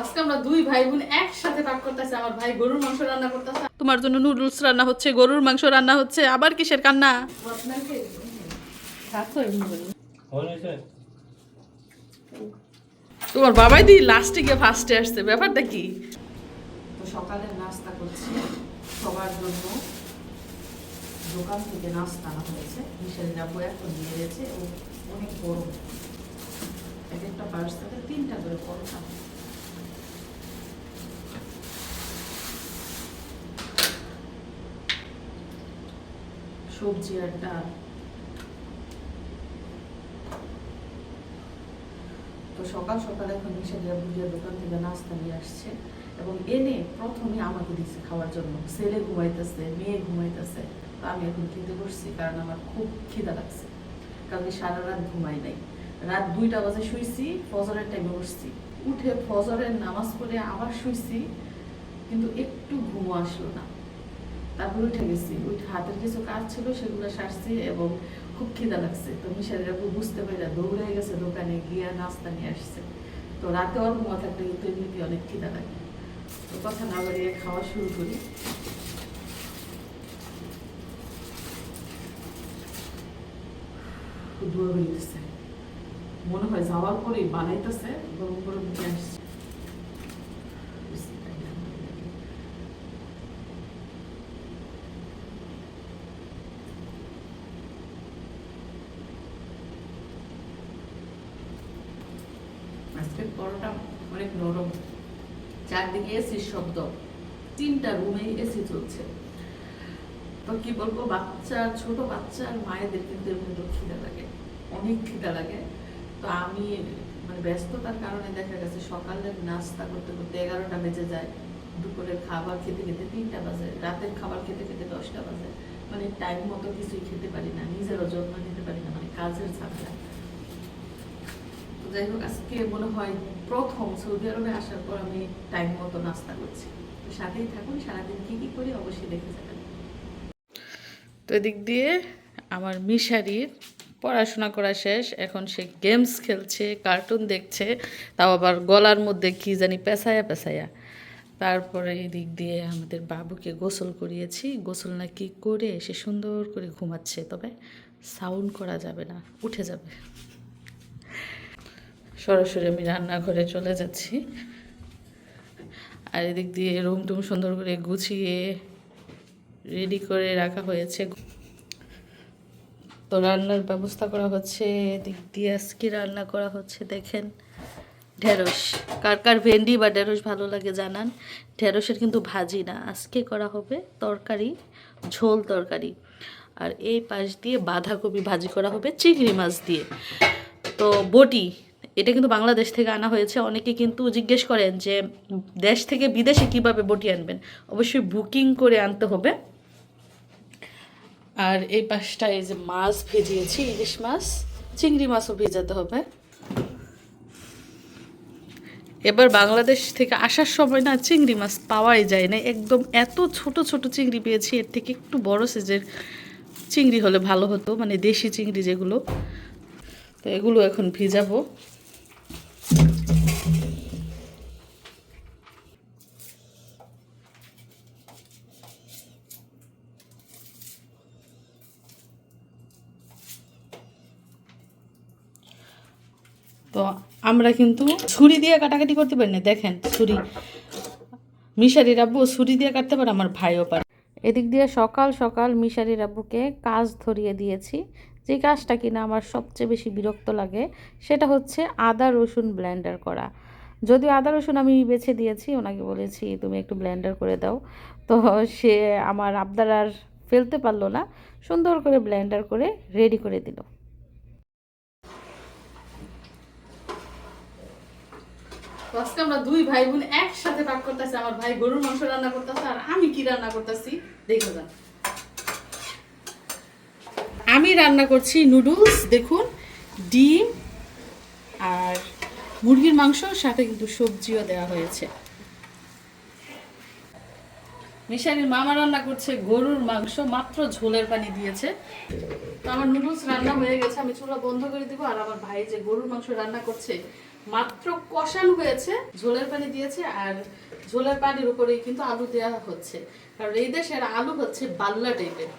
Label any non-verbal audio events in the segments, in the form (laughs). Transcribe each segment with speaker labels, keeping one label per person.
Speaker 1: আজকে আমরা দুই ভাই বোন একসাথে পাক করতেছে আমার ভাই গরুর মাংস রান্না করতেছে।
Speaker 2: তোমার জন্য নুডলস রান্না হচ্ছে গরুর মাংস রান্না হচ্ছে আবার কিসের কান্না?
Speaker 1: থাকো।
Speaker 2: তোমার বাবাই দি লাস্টে গিয়ে ফার্স্টে আসছে ব্যাপারটা কি?
Speaker 1: সকালে নাস্তা করছি সবার জন্য। দোকান থেকে নাস্তা আনা হয়েছে মিশালি রাবু এখন নিয়ে গেছে ও অনেক বড়। এক একটা পার্সেলে তিনটা করে পরোটা। সবজি আর ডাল। তো সকাল সকাল এখন মিশালি রাবু গিয়ে দোকান থেকে নাস্তা নিয়ে আসছে এবং এনে প্রথমে আমাকে দিচ্ছে খাওয়ার জন্য। ছেলে ঘুমাইতেছে, মেয়ে ঘুমাইতেছে। তো আমি এখন খেতে বসছি কারণ আমার খুব খিদা লাগছে। কারণ আমি সারা রাত ঘুমাই নাই। রাত দুইটা বাজে শুইছি, ফজরের টাইমে উঠছি। উঠে ফজরের নামাজ পড়ে আবার শুইছি, কিন্তু একটু ঘুমো আসলো না। তারপর উঠে গেছি। উঠে হাতের কিছু কাজ ছিল, সেগুলো সারছি এবং খুব খিদা লাগছে। তো মিশারি রাবু বুঝতে পারলে দৌড়ে গেছে দোকানে গিয়ে নাস্তা নিয়ে আসছে। তো রাতে ওর ঘুমা থাকলে কিন্তু এমনিতে অনেক খিদা লাগে। তো কথা না বাড়িয়ে খাওয়া শুরু করি। মনে হয় যাওয়ার পরেই বানাইতেছে, গরম গরম নিয়ে আসছে। পরোটা অনেক নরম। চারদিকে এসির শব্দ। তিনটা রুমে এসি চলছে। তো কি বলব, বাচ্চা, ছোট বাচ্চা আর মায়েদের কিন্তু এমনি খিদা লাগে। অনেক খিদা লাগে। তো আমি মানে ব্যস্ততার কারণে দেখা গেছে সকালের নাস্তা করতে করতে এগারোটা বেজে যায়। দুপুরের খাবার খেতে খেতে তিনটা বাজে, রাতের খাবার খেতে খেতে দশটা বাজে। মানে টাইম মতো কিছুই খেতে পারি না, নিজেরও যত্ন নিতে পারি না মানে কাজের ঝামেলা। যাই হোক, আজকে মনে হয় প্রথম সৌদি আরবে আসার পর আমি টাইম মতো নাস্তা করছি। তো সাথেই থাকুন, সারাদিন কি কি করি অবশ্যই দেখে যাবেন।
Speaker 2: তো এদিক দিয়ে আমার মিশারির পড়াশোনা করা শেষ, এখন সে গেমস খেলছে কার্টুন দেখছে, তাও আবার গলার মধ্যে কি জানি পেঁচায়া পেঁচায়া। তারপরে এদিক দিয়ে আমাদের বাবুকে গোসল করিয়েছি, গোসল নাকি করে সে সুন্দর করে ঘুমাচ্ছে, তবে সাউন্ড করা যাবে না, উঠে যাবে। সরাসরি আমি রান্নাঘরে চলে যাচ্ছি। আর এদিক দিয়ে রুম টুম সুন্দর করে গুছিয়ে রেডি করে রাখা হয়েছে। তো রান্নার ব্যবস্থা করা হচ্ছে, এদিক দিয়ে আজকে রান্না করা হচ্ছে দেখেন ঢেঁড়স। কার কার ভেন্ডি বা ঢেঁড়স ভালো লাগে জানান। ঢেঁড়সের কিন্তু ভাজি না, আজকে করা হবে তরকারি, ঝোল তরকারি। আর এই পাশ দিয়ে বাঁধাকপি ভাজি করা হবে, চিংড়ি মাছ দিয়ে। তো বটি এটা কিন্তু বাংলাদেশ থেকে আনা হয়েছে। অনেকে কিন্তু জিজ্ঞেস করেন যে, দেশ থেকে বিদেশে কীভাবে বটি আনবেন? অবশ্যই বুকিং করে আনতে হবে। আর এই পাশটা এই যে মাছ ভেজিয়েছি, ইলিশ মাছ, চিংড়ি মাছও ভেজাতে হবে। এবার বাংলাদেশ থেকে আসার সময় না চিংড়ি মাছ পাওয়াই যায় না। একদম এত ছোট ছোট চিংড়ি পেয়েছি, এর থেকে একটু বড় সাইজের চিংড়ি হলে ভালো হতো মানে দেশি চিংড়ি যেগুলো। তো এগুলো এখন ভিজাবো তো আমরা কিন্তু ছুরি দিয়ে কাটাকাটি করতে পারি না। দেখেন, ছুরি। মিশারি রাব্বু ছুরি দিয়ে কাটতে পারে, আমার ভাইও পারে। এদিক দিয়ে সকাল সকাল মিশারি রাব্বুকে কাজ ধরিয়ে দিয়েছি। যে কাজটা কিনা আমার সবচেয়ে বেশি বিরক্ত লাগে, সেটা হচ্ছে আদা রসুন ব্লেন্ডার করা। যদিও আদা রসুন আমি বেছে দিয়েছি, ওনাকে বলেছি, তুমি একটু ব্লেন্ডার করে দাও। তো সে আমার আবদার আর ফেলতে পারল না, সুন্দর করে ব্লেন্ডার করে রেডি করে দিল।
Speaker 1: আজকে আমরা দুই ভাই বোন একসাথে পাক করতেছে, আমার ভাই গরুর মাংস রান্না করতেছে, আর আমি কি রান্না করতেছি? দেখো যান।
Speaker 2: আমি রান্না করছি নুডলস দেখুন, ডিম আর মুরগির মাংস, সাথে কিন্তু সবজিও দেওয়া হয়েছে। মিশারির মামা রান্না করছে গরুর মাংস, মাত্র ঝোলের পানি দিয়েছে।
Speaker 1: তো আমার নুডলস রান্না হয়ে গেছে, আমি চুলা বন্ধ করে দিব, আর আমার ভাই যে গরুর মাংস রান্না করছে
Speaker 2: মাত্র কষানো হয়েছে, ঝোলের পানি দিয়েছে আর ঝোলের পানির উপরেই কিন্তু আলু দেওয়া হচ্ছে। কারণ এই দেশের আলু হচ্ছে বাল্লা টাইপের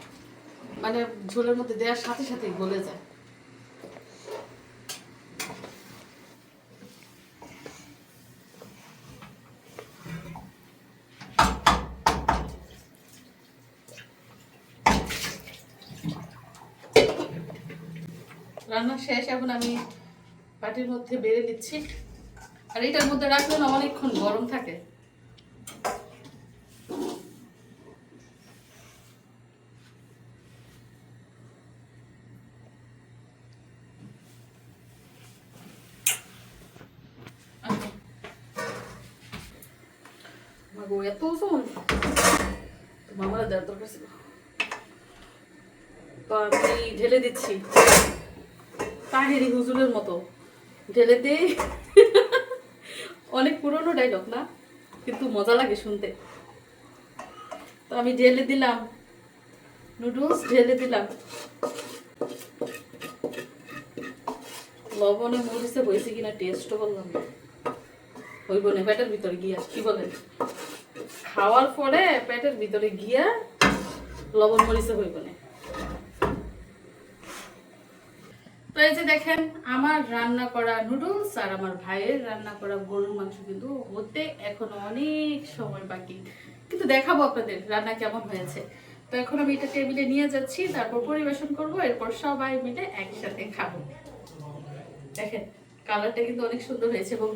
Speaker 2: মানে ঝোলের মধ্যে দেওয়ার সাথে সাথে গলে যায়। রান্না শেষ, এখন আমি পাটির মধ্যে বেড়ে নিচ্ছি। আর এটার মধ্যে রাখলে না অনেকক্ষণ গরম থাকে। এত ওজন? মামারা দেওয়ার দরকার ছিল। তো আমি ঢেলে দিচ্ছি। তাহেরি হুজুরের মতো। ঢেলে দে অনেক পুরনো ডায়লগ না? কিন্তু মজা লাগে শুনতে। তো আমি ঢেলে দিলাম। নুডলস ঢেলে দিলাম। লবণে মরিচে হয়েছে কিনা টেস্টও করলাম না। হইব না, পেটের ভিতরে গিয়া, কি বলেন? খাওয়ার পরে পেটের ভিতরে গিয়া লবণ মরিচে হইব না তো এই দেখেন, আমার রান্না করা নুডলস আর আমার ভাইয়ের রান্না করা গরুর মাংস কিন্তু হতে এখনও অনেক সময় বাকি। কিন্তু দেখাবো আপনাদের রান্না কেমন হয়েছে। তো এখন আমি এটা টেবিলে নিয়ে যাচ্ছি, তারপর পরিবেশন করব, এরপর সবাই মিলে একসাথে খাব। দেখেন কালারটা কিন্তু অনেক সুন্দর হয়েছে এবং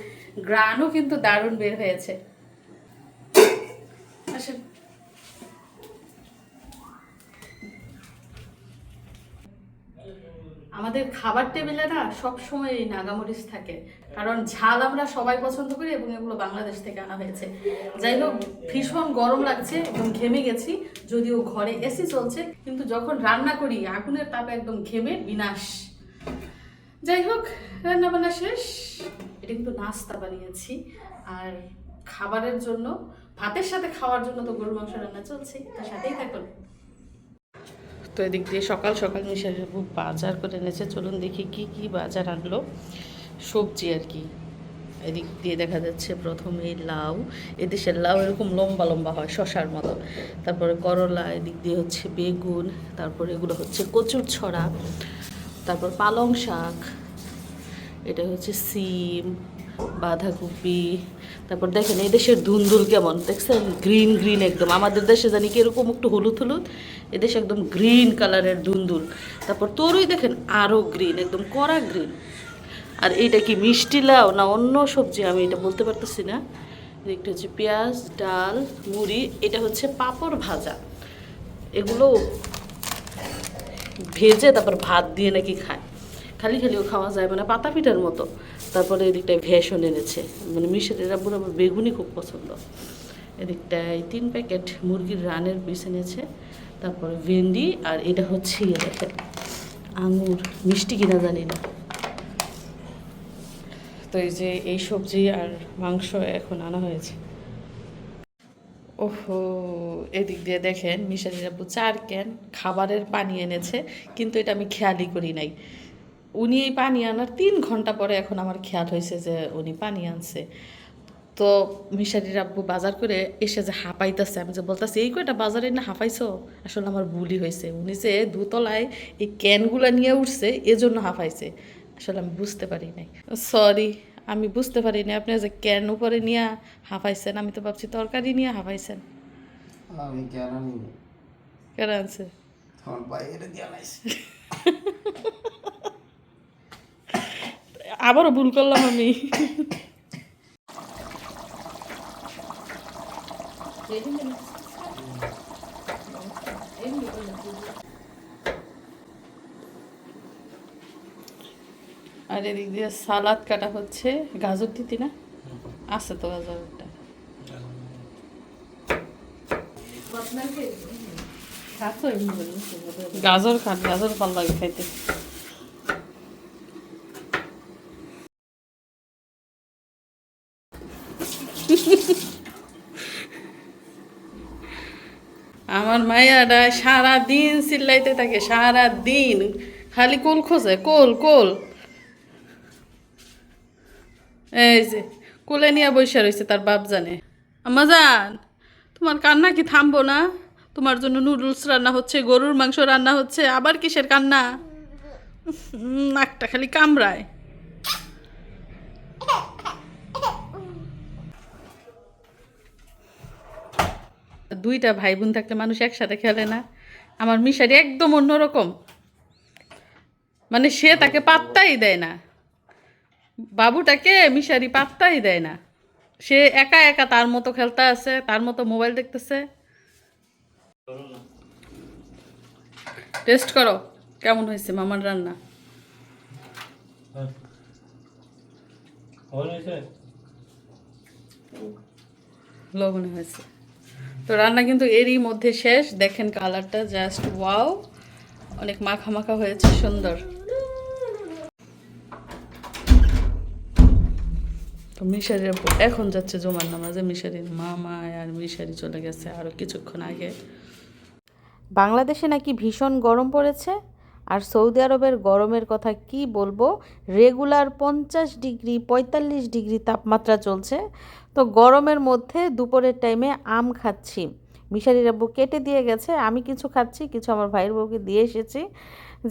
Speaker 2: গ্রানও কিন্তু দারুণ বের হয়েছে। আসেন। আমাদের খাবার টেবিলে না সবসময় নাগামরিচ থাকে। কারণ ঝাল আমরা সবাই পছন্দ করি এবং এগুলো বাংলাদেশ থেকে আনা হয়েছে। যাই হোক, ভীষণ গরম লাগছে এবং ঘেমে গেছি, যদিও ঘরে এসি চলছে, কিন্তু যখন রান্না করি, আগুনের তাপে একদম ঘেমে বিনাশ। যাই হোক রান্না বান্না শেষ। এটা কিন্তু নাস্তা বানিয়েছি। আর খাবারের জন্য, ভাতের সাথে খাওয়ার জন্য তো গরুর মাংস রান্না চলছে, তার সাথেই থাকুন। তো এদিক দিয়ে সকাল সকাল মিশার বাবু বাজার করে এনেছে। চলুন দেখি কি কি বাজার আনলো। সবজি আর কি। এদিক দিয়ে দেখা যাচ্ছে প্রথমে লাউ। এদেশের লাউ এরকম লম্বা লম্বা হয়, শশার মতো। তারপরে করলা, এদিক দিয়ে হচ্ছে বেগুন, তারপরে এগুলো হচ্ছে কচুর ছড়া, তারপর পালং শাক, এটা হচ্ছে সিম বাঁধাকপি, তারপর দেখেন এই দেশের ধুন্দুল কেমন? দেখছেন? গ্রিন গ্রিন একদম। আমাদের দেশে জানি কি এরকম একটু হলুদ হলুদ? এদেশে একদম গ্রিন কালারের ধুন্দুল। তারপর তরুই দেখেন আরও গ্রিন একদম কড়া গ্রিন আর এইটা কি মিষ্টি লাউ না অন্য সবজি? আমি এটা বলতে পারতেছি না। একটা হচ্ছে পেঁয়াজ, ডাল, মুড়ি, এটা হচ্ছে পাঁপড় ভাজা। এগুলো ভেজে তারপর ভাত দিয়ে নাকি খায়। খালি খালিও খাওয়া যায় মানে পাতা পিঠার মতো। তারপরে এদিকটায় ভেষণ এনেছে। মানে মিশরের আব্বুর আবার বেগুনি খুব পছন্দ। এদিকটায় তিন প্যাকেট মুরগির রানের পিস এনেছে। তারপরে ভেন্ডি আর এটা হচ্ছে ইয়ে দেখেন, আঙুর, মিষ্টি কিনা জানি না। তো এই যে এই সবজি আর মাংস এখন আনা হয়েছে। ওহো, এদিক দিয়ে দেখেন মিশালি আব্বু চার ক্যান খাবারের পানি এনেছে, কিন্তু এটা আমি খেয়ালই করি নাই। উনি এই পানি আনার তিন ঘণ্টা পরে এখন আমার খেয়াল হয়েছে যে উনি পানি আনছে। তো মিশারির আব্বু বাজার করে এসে যে হাঁপাইতেছে আমি যে বলতেছি এই কয়টা বাজারে না হাঁপাইছো? আসলে আমার ভুলই হয়েছে। উনি যে দুতলায় এই ক্যানগুলো নিয়ে উঠছে এজন্য হাঁপাইছে। আসলে আমি বুঝতে পারি নাই। সরি আমি বুঝতে পারি পারিনি আপনি যে ক্যান উপরে নিয়ে হাঁপাইছেন আমি তো ভাবছি তরকারি নিয়ে হাঁপাইছেন।
Speaker 3: আমি কেন
Speaker 2: কেন আনছে
Speaker 3: বাইরে দিয়ে (laughs)
Speaker 2: আবারও ভুল করলাম আমি। আর এদিক দিয়ে সালাদ কাটা হচ্ছে। গাজর দিতি না? আছে তো গাজরটা। গাজর খাট গাজর ভালো লাগে খাইতে। মায়াটা সারা দিন চিল্লাইতে থাকে সারা দিন খালি কোল খোঁজে, কোল কোল। এই যে, কোলে নিয়ে বসে রয়েছে তার বাপ জানে আমাজান তোমার কান্না কি থামবো না? তোমার জন্য নুডলস রান্না হচ্ছে, গরুর মাংস রান্না হচ্ছে, আবার কিসের কান্না? নাকটা খালি কামড়ায়। দুইটা ভাই বোন থাকলে মানুষ একসাথে খেলে না। আমার মিশারি একদম অন্যরকম। মানে সে তাকে পাত্তাই দেয় না। বাবুটাকে মিশারি পাত্তাই দেয় না। সে একা একা তার মতো খেলতে আছে তার মতো মোবাইল দেখতেছে। টেস্ট করো কেমন হয়েছে মামার রান্না? লবণে হয়েছে। তো রান্না কিন্তু এরই মধ্যে শেষ। দেখেন কালারটা জাস্ট ওয়াও অনেক মাখা মাখা হয়েছে, সুন্দর। তো মিশারির আপু এখন যাচ্ছে জুমার নামাজে মিশারির মামা আর মিশারি চলে গেছে আরও কিছুক্ষণ আগে।
Speaker 4: বাংলাদেশে নাকি ভীষণ গরম পড়েছে। আর সৌদি আরবের গরমের কথা কি বলব? রেগুলার পঞ্চাশ ডিগ্রি, পঁয়তাল্লিশ ডিগ্রি তাপমাত্রা চলছে। তো গরমের মধ্যে দুপুরের টাইমে আম খাচ্ছি। মিশারির কেটে দিয়ে গেছে, আমি কিছু খাচ্ছি, কিছু আমার ভাইয়ের বউকে দিয়ে এসেছি।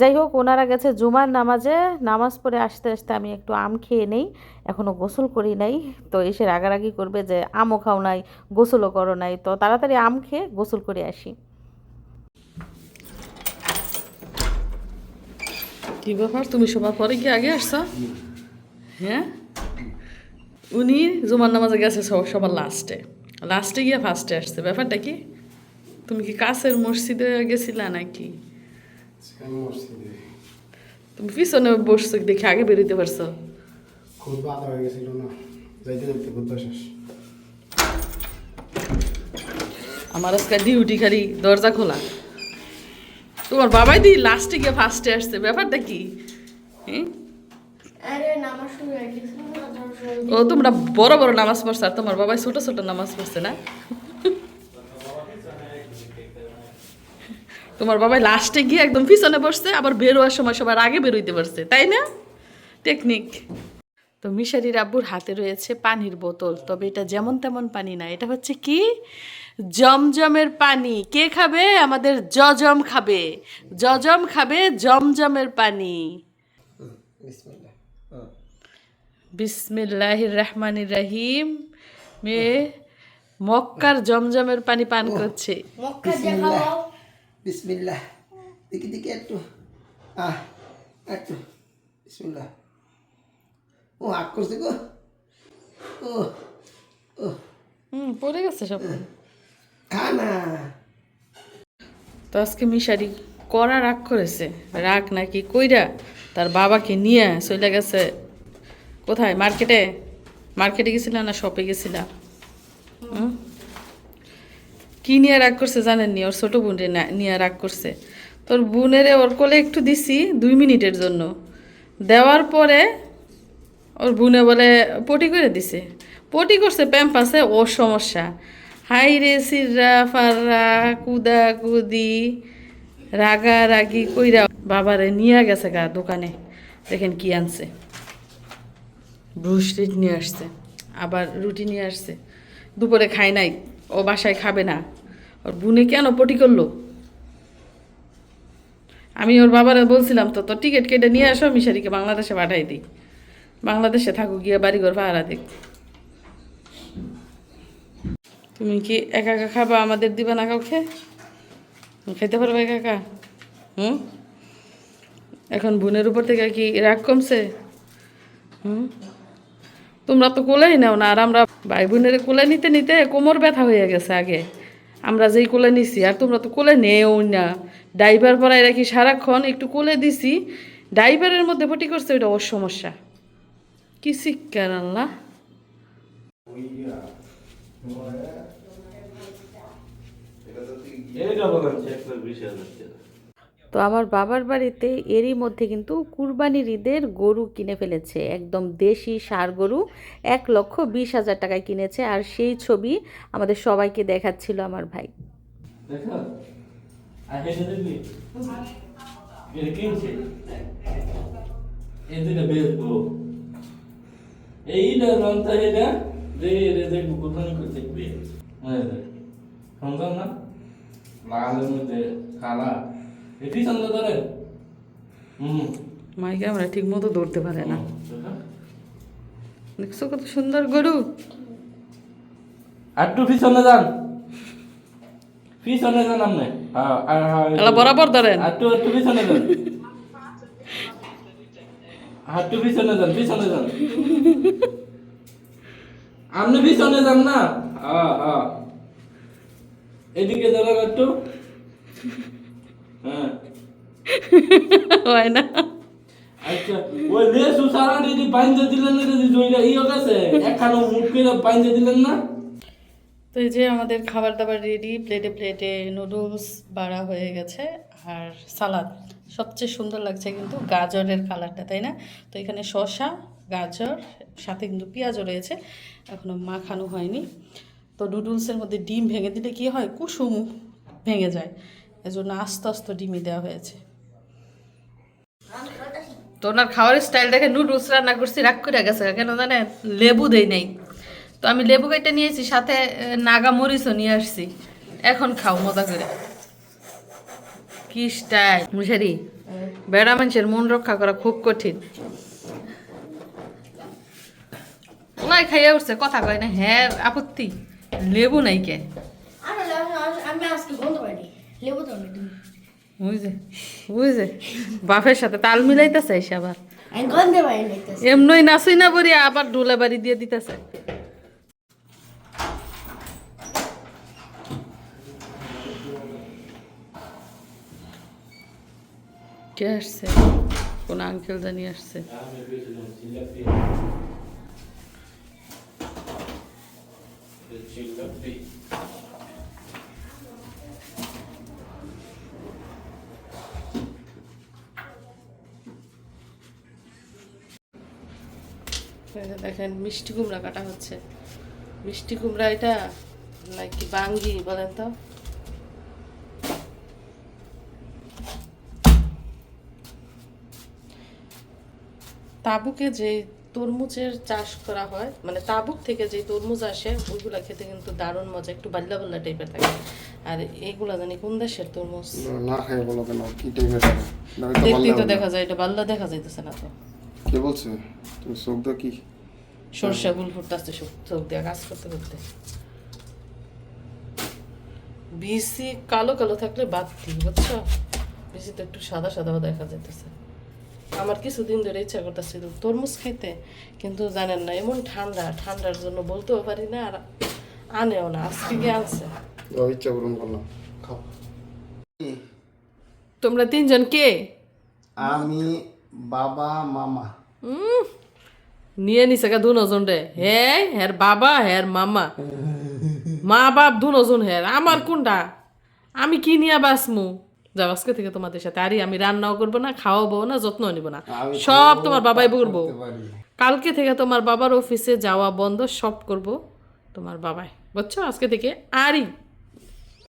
Speaker 4: যাই হোক, ওনারা গেছে জুমার নামাজে, নামাজ পড়ে আসতে আসতে আমি একটু আম খেয়ে নেই এখনও গোসল করি নাই। তো এসে রাগারাগি করবে যে, আমও খাও নাই, গোসলও করো নাই। তো তাড়াতাড়ি আম খেয়ে গোসল করে আসি।
Speaker 2: কি ব্যাপার? তুমি সবার পরে কি আগে আসছো? হ্যাঁ? উনি জুমার নামাজে গেছে সব- সবার লাস্টে লাস্টে গিয়ে ফার্স্টে আসছে। ব্যাপারটা কি? তুমি কি কাছের মসজিদে গেছিলা নাকি? তুমি পিছনে বসছো দেখে আগে বেরোতে পারছ।
Speaker 3: খুব বাধা হয়ে গেছিল না? যাইতে যাইতে খুব শেষ।
Speaker 2: আমার আজকে ডিউটি খালি দরজা খোলা। তোমার বাবাই দি লাস্টে গিয়ে ফার্স্টে আসছে। ব্যাপারটা কি? হ্যাঁ? ও তোমরা বড় বড় নামাজ পড়ছো আর তোমার বাবাই ছোট ছোট নামাজ পড়ছে না? তোমার বাবাই লাস্টে গিয়ে একদম পিছনে বসছে আবার বেরোয়ার সময় সবার আগে বেরোইতে পারছে তাই না? টেকনিক তো মিশারির আব্বুর হাতে রয়েছে পানির বোতল তবে এটা যেমন তেমন পানি না এটা হচ্ছে কি? জমজমের পানি। কে খাবে? আমাদের জজম খাবে। জজম খাবে জমজমের পানি।
Speaker 3: বিসমিল্লাহ।
Speaker 2: বিসমিল্লাহির রহমানির রহিম। মেয়ে মক্কার জমজমের পানি পান করছে।
Speaker 5: মক্কা
Speaker 3: বিসমিল্লাহ। দেখি দেখি একটু। আহ একটু। বিসমিল্লাহ। ও আগ করছে গো। ও ও
Speaker 2: হুম পড়ে গেছে সব।
Speaker 3: খা না
Speaker 2: তো আজকে মিশারি করা রাগ করেছে। রাগ নাকি কইরা তার বাবাকে নিয়ে চলে গেছে। কোথায়? মার্কেটে? মার্কেটে গেছিলাম না শপে গেছিলাম হুম? কি নিয়ে রাগ করছে জানেন নি ওর ছোটো বোনরে নিয়ে রাগ করছে। তোর বোনেরে ওর কোলে একটু দিছি, দুই মিনিটের জন্য। দেওয়ার পরে ওর বোনে বলে, পটি করে দিছে। পটি করছে প্যাম্পাসে ওর সমস্যা। হাই রে সিররা, ফাররা, কুদা কুদি রাগা রাগি কইরা বাবারে নিয়ে গেছে গা দোকানে। দেখেন কি আনছে। ব্রুস্টিট নিয়ে আসছে, আবার রুটি নিয়ে আসছে। দুপুরে খায় নাই, ও বাসায় খাবে না। ওর বুনে কেন পটি করল? আমি ওর বাবারে বলছিলাম, তো তোর টিকিট কেটে নিয়ে আসো মিশারিকে বাংলাদেশে পাঠাই দিই। বাংলাদেশে থাকুক, গিয়ে বাড়িঘর পাহারা দিক। তুমি কি একা একা খাবা আমাদের দিবা না কাউকে খেতে পারবে একা একা? হুম? এখন বোনের উপর থেকে কি রাগ কমছে? হুম? তোমরা তো কোলেই নাও না আর আমরা ভাই বোনের কোলে নিতে নিতে কোমর ব্যথা হয়ে গেছে আগে। আমরা যেই কোলে নিছি আর তোমরা তো কোলে নেও না। ড্রাইভার পরাই রাখি সারাক্ষণ একটু কোলে দিছি ড্রাইভারের মধ্যে পটি করছে ওইটা ওর সমস্যা। কি শিক্ষার আল্লাহ?
Speaker 4: তো আমার বাবার বাড়িতে এরই মধ্যে কিন্তু কুরবানির ঈদের গরু কিনে ফেলেছে। একদম দেশি সার গরু এক লক্ষ বিশ হাজার টাকায় কিনেছে আর সেই ছবি আমাদের সবাইকে দেখাচ্ছিল আমার ভাই।
Speaker 6: হ্যাঁ না? কালা। এটি সুন্দর ধরে হুম।
Speaker 2: মাইকে আমরা ঠিক মতো ধরতে পারে না। দেখছ কত সুন্দর গরু?
Speaker 6: আটটু পিছনে যান। পিছনে যান আপনি। হ্যাঁ হ্যাঁ
Speaker 2: বরাবর ধরেন।
Speaker 6: আটটু আটটু পিছনে যান। আটটু পিছনে যান পিছনে যান। আপনি পিছনে যান না? হ্যাঁ হ্যাঁ। এদিকে ধরো একটু। হ্যাঁ। (laughs)
Speaker 2: হয় না।
Speaker 6: আচ্ছা ওই লেসু সারা দিদি বাইন্দে দিলেন না দিদি জয়টা ইয়ে গেছে? একখানো মুখ করে বাইন্দে দিলেন না?
Speaker 2: তো এই যে আমাদের খাবার দাবার রেডি প্লেটে প্লেটে নুডলস বাড়া হয়ে গেছে আর সালাদ সবচেয়ে সুন্দর লাগছে কিন্তু গাজরের কালারটা তাই না? তো এখানে শসা গাজর সাথে কিন্তু পেঁয়াজও রয়েছে এখনও মাখানো হয়নি। তো নুডলসের মধ্যে ডিম ভেঙে দিলে কি হয়? কুসুম ভেঙে যায়। এজন্য আস্তে আস্তে ডিমই দেওয়া হয়েছে। তো ওনার খাওয়ার স্টাইল দেখে নুডলস রান্না করছি রাগ করে গেছে কেন জানে লেবু দেই নাই। তো আমি লেবু কেটে নিয়েছি সাথে নাগা মরিচও নিয়ে আসছি। এখন খাও মজা করে। কি স্টাইল মুশারি বেড়া মানুষের মন রক্ষা করা খুব কঠিন। ওলাই খাইয়া উঠছে কথা কয় না হ্যাঁ আপত্তি। লেবু নাই কে?
Speaker 5: আমি- আজকে বন্ধ পারি লেবু তো আমি দিই।
Speaker 2: বুঝে বুঝে বাপের সাথে তাল মিলাইতেছে এসে আবার। এমনই নাচই না বলি আবার ডোলা বাড়ি দিয়ে দিতেছে। কে আসছে? কোন আঙ্কেল জানি আসছে। এই দেখেন মিষ্টি কুমড়া কাটা হচ্ছে। মিষ্টি কুমড়া এটা নাকি বাঙ্গি বলেন তো? তাবুকে যে তরমুজের চাষ করা হয় মানে তাবুক থেকে যে তরমুজ আসে ওইগুলা খেতে কিন্তু দারুণ মজা একটু বাল্লা বাল্লা টাইপের থাকে। আর এইগুলা জানি কোন দেশের তরমুজ?
Speaker 3: না খাই বলো কেন কি টাইপের
Speaker 2: দেখতেই তো দেখা যায় এটা বাল্লা দেখা যাইতেছে না তো।
Speaker 3: কে বলছে? তুমি দাও কি?
Speaker 2: সর্ষে ফুল ফুটতেছে চোখ দিয়ে কাজ করতে করতে। বিসি কালো কালো থাকলে বাদ দিই বুঝছ? বিসি তো একটু সাদা সাদাও দেখা যাইতেছে। আমার কিছুদিন ধরে ইচ্ছা করতেছিল তরমুজ খাইতে কিন্তু জানেন না এমন ঠান্ডা ঠান্ডার জন্য বলতেও পারি না আর আনেও না আজকে গিয়ে আনছে।
Speaker 3: ইচ্ছা পূরণ করলাম খাও।
Speaker 2: তোমরা তিনজন কে?
Speaker 3: আমি বাবা মামা।
Speaker 2: নিয়ে নিছে গা দুজন রে হে হের বাবা হের মামা। মা বাপ দুজন হের। আমার কোনটা? আমি কি নিয়ে বাসমু যাও আজকে থেকে তোমাদের সাথে আরে আমি রান্নাও করব না খাওয়াবো না যত্ন নিব না। সব তোমার বাবাই করব কালকে থেকে তোমার বাবার অফিসে যাওয়া বন্ধ সব করব তোমার বাবাই। বুঝছ? আজকে থেকে আরই